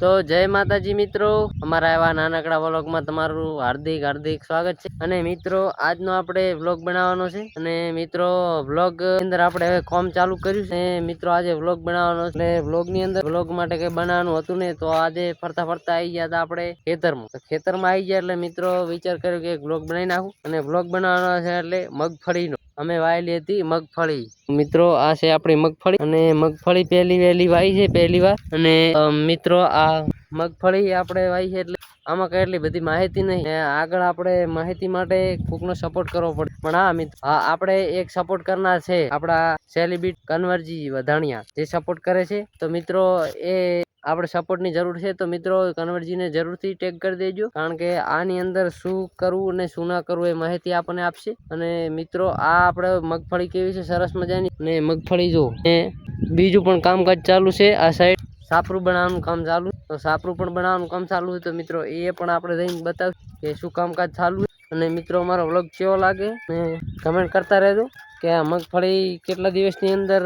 તો જય માતાજી મિત્રો. અમારા એવા નાનકડા વ્લોગમાં તમારું હાર્દિક હાર્દિક સ્વાગત છે. અને મિત્રો, આજનો આપણે વ્લોગ બનાવવાનો છે. અને મિત્રો, વ્લોગ અંદર આપણે હવે કોમ ચાલુ કર્યું છે. મિત્રો, આજે વ્લોગ બનાવવાનો છે. એટલે વ્લોગની અંદર વ્લોગ માટે કઈ બનાવવાનું હતું ને તો આજે ફરતા ફરતા આવી ગયા હતા આપણે ખેતરમાં. ખેતરમાં આવી ગયા એટલે મિત્રો વિચાર કર્યો કે વ્લોગ બનાવી નાખું. અને વ્લોગ બનાવવાનો છે એટલે મગફળીનો. અમે વાયેલી હતી મગફળી. મિત્રો, આ છે આપણી મગફળી અને મગફળી પહેલી વહેલી વાઈ છે, પહેલી વાર. અને મિત્રો, આ મગફળી આપણે વાઈ છે એટલે આમાં કઈ એટલી બધી માહિતી નહીં. આગળ આપણે માહિતી માટે કોકનો સપોર્ટ કરવો પડે. પણ હા મિત્રો આપણે એક સપોર્ટ કરનાર છે આપણા સેલિબ્રિટ કન્વરજી વધાણિયા. જે સપોર્ટ કરે છે. તો મિત્રો, એ આપણે સપોર્ટની જરૂર છે, તો મિત્રો કન્વરજીને જરૂરથી ટેગ કરી દેજો. કારણ કે આની અંદર શું કરવું અને શું ના કરવું એ માહિતી આપણને આપશે. અને મિત્રો, આ આપણે મગફળી કેવી છે? સરસ મજાની. અને મગફળી જો, ને બીજું પણ કામકાજ ચાલુ છે. આ સાઈડ સાપરું બનાવવાનું કામ ચાલુ. તો સાપરું પણ બનાવવાનું કામ ચાલુ છે તો મિત્રો, એ પણ આપણે જઈને બતાવીશું કે શું કામકાજ ચાલુ અને મિત્રો, અમારો વ્લોગ કેવો લાગે? ને કમેન્ટ કરતા રહેજો. કે આ મગફળી કેટલા દિવસની અંદર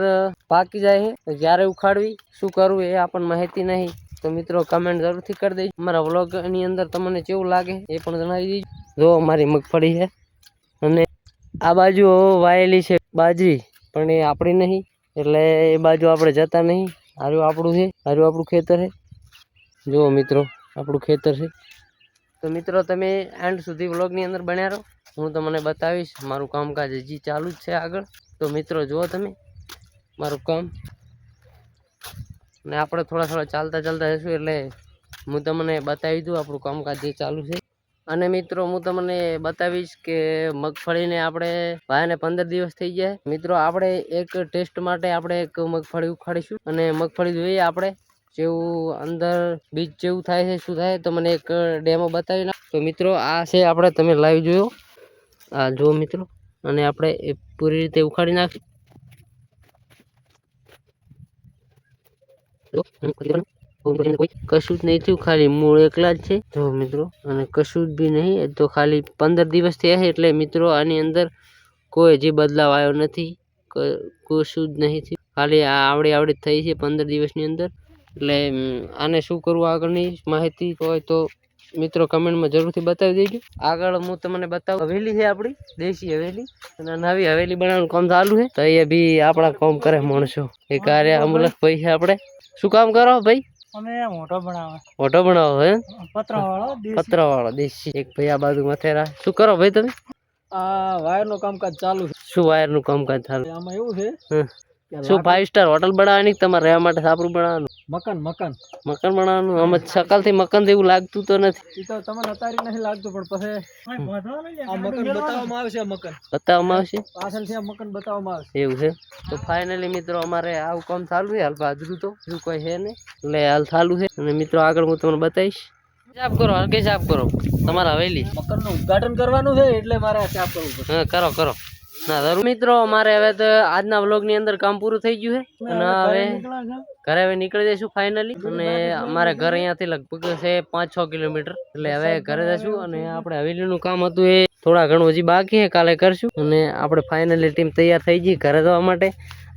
પાકી જાય છે? ક્યારે ઉખાડવી, શું કરવું એ આપણને માહિતી નહીં. તો મિત્રો કમેન્ટ જરૂરથી કરી દેજો. અમારા વ્લોગની અંદર તમને કેવું લાગે એ પણ જણાવી દેજો. જો અમારી મગફળી છે અને આ બાજુ વાયેલી છે બાજરી, પણ એ આપણી નહીં. એટલે એ બાજુ આપણે જતા નહીં. હારું આપણું છે, હારું આપણું ખેતર છે. જુઓ મિત્રો, આપણું ખેતર છે. તો મિત્રો, તમે એન્ડ સુધી વ્લોગની અંદર બન્યા રહો. હું તમને બતાવીશ, મારું કામકાજ હજી ચાલુ જ છે આગળ. તો મિત્રો, જુઓ તમે, મારું કામ. ને આપણે થોડા થોડા ચાલતા ચાલતા જશું એટલે હું તમને બતાવી દઉં આપણું કામકાજ જે ચાલુ છે. અને મિત્રો, હું તમને બતાવીશ કે મગફળીને આપણે ભાઈને પંદર દિવસ થઈ જાય મિત્રો, આપણે એક ટેસ્ટ માટે આપણે એક મગફળી ઉખાડીશું. અને મગફળી જોઈએ આપણે. જેવું અંદર બીજ જેવું થાય છે, શું થાય, તો મને એક ડેમો બતાવી નાખ. તો મિત્રો, આ છે આપણે, તમે લાઈવ જોયો? આ જુઓ મિત્રો, અને આપણે એ પૂરી રીતે ઉખાડી કોઈ કશું જ નહીં થયું, ખાલી મૂળ એકલા જ છે. જો મિત્રો, અને કશું જ બી નહીં તો ખાલી પંદર દિવસ થયા છે, એટલે મિત્રો, આની અંદર કોઈ હજી બદલાવ આવ્યો નથી. કશું જ નહીં થયું. ખાલી આ આવડી આવડી થઈ છે પંદર દિવસની અંદર. એટલે આને શું કરવું આગળની માહિતી હોય તો મિત્રો કમેન્ટમાં જરૂરથી બતાવી દેજો. આગળ હું તમને બતાવું. હવેલી છે આપણી દેશી હવેલી. અને નવી હવેલી બનાવવાનું કામ ચાલુ છે. તો એ બી આપણા કામ કરે માણસો. એ કાર્ય અમુલક ભાઈ છે આપણે. શું કામ કરો ભાઈ? અમે મોટો બનાવે. ફોટો બનાવો હે? પત્ર વાળો દેશી. એક ભાઈ આ બાજુ મથેરા. શું કરો ભાઈ તમે? આ વાયરનું કામકાજ ચાલુ છે. શું વાયરનું કામકાજ ચાલુ? આમાં એવું છે શું ફાઈવ સ્ટાર હોટલ બનાવવાની તમારે રહેવા માટે સાપરું બનાવવાનું? મકાન મકાન. મકાન બનાવવાનું? અમે સકલથી મકાન જેવું લાગતું તો નથી. તો તમને અતારી નથી લાગતું પણ પછી આ મકાન બતાવવામાં આવશે આ મકાન. બતાવવામાં આવશે? પાછળથી આ મકાન બતાવવામાં આવશે. એવું છે? તો ફાઇનલી મિત્રો અમારે આવું કામ ચાલુ છે હાલ બાજરું તો. બીજું કોઈ છે નહીં. એટલે હાલ ચાલુ છે. અને મિત્રો આગળ હું તમને બતાવીશ. સાફ કરો હરકે સાફ કરો. તમારા હવેલી. મકાનનું ઉદઘાટન કરવાનું છે એટલે મારે સાફ કરવું પડશે. હા કરો કરો. ના જરૂર મિત્રો અમારે હવે તો આજના વ્લોગની અંદર કામ પૂરું થઈ ગયું છે. અને હવે ઘરે હવે નીકળી જઈશું ફાઇનલી અને અમારે ઘર અહીંયાથી લગભગ છે પાંચ છ કિલોમીટર. એટલે હવે ઘરે જશું અને આપણે હવેલીનું કામ હતું એ થોડા ઘણું હજી બાકી છે કાલે કરશું. અને આપણે ફાઇનલી ટીમ તૈયાર થઈ ગઈ ઘરે જવા માટે.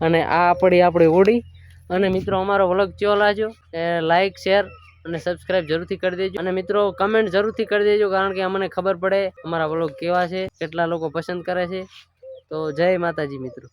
અને આ આપણી આપણી ઓડી અને મિત્રો અમારો વ્લોગ કેવો લાગ્યો? એ લાઈક શેર અને સબસ્ક્રાઇબ જરૂરથી કરી દેજો. અને મિત્રો કમેન્ટ જરૂરથી કરી દેજો કારણ કે અમને ખબર પડે અમારા વ્લોગ કેવા છે કેટલા લોકો પસંદ કરે છે. તો જય માતાજી મિત્રો.